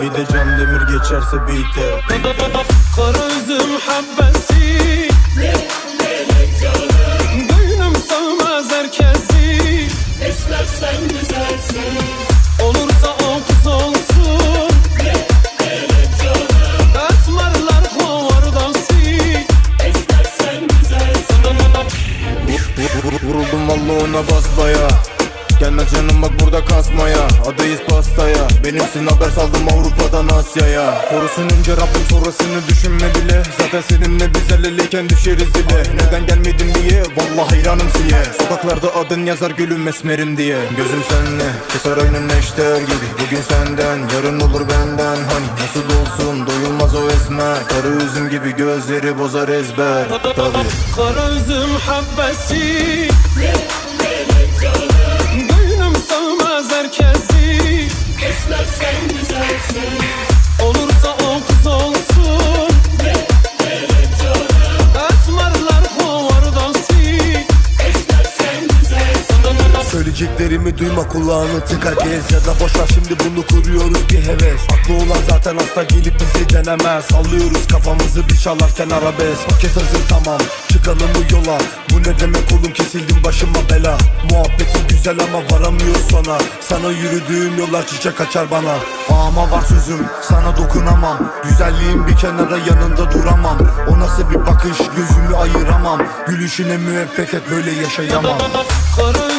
Bir de can demir geçerse biter. Kara üzüm habbesi Gönlüm sığmaz herkesi. İstersen güzelsin Olursa o kız olsun. Esmerler kovar İstersen güzelsin Vuruldum valla ona basbaya Gelme canım bak burada kasmaya. Adayız pastaya Benimsin haber saldım Avrupa'dan Asya'ya. Korusun önce Rabbim sonrasını düşünme bile. Zaten seninle biz el eleyken düşeriz dile Neden gelmedin diye? Vallahi hayranım siye. Sokaklarda adın yazar gülüm esmerim diye. Gözüm senle keser aynı neşter gibi. Bugün senden yarın olur benden. Hani nasıl olsun doyulmaz o esmer. Karı üzüm gibi gözleri bozar ezber. Tabii. Kara üzüm habbesi güzelsin Söyleyeceklerimi duyma kulağını tıka gez Ya da boşver şimdi bunu kuruyoruz bir heves. Aklı olan zaten hasta gelip bizi denemez. Sallıyoruz kafamızı bir çalarken arabesk. Paket hazır tamam çıkalım bu yola. Bu ne demek oğlum kesildim başıma bela. Muhabbetin güzel ama varamıyoruz sona Sana yürüdüğüm yollar çiçek açar bana. Ama var sözüm sana dokunamam. Güzelliğin bir kenara yanında duramam. O nasıl bir bakış gözümü ayıramam. Gülüşüne müebbet et böyle yaşayamam. Kara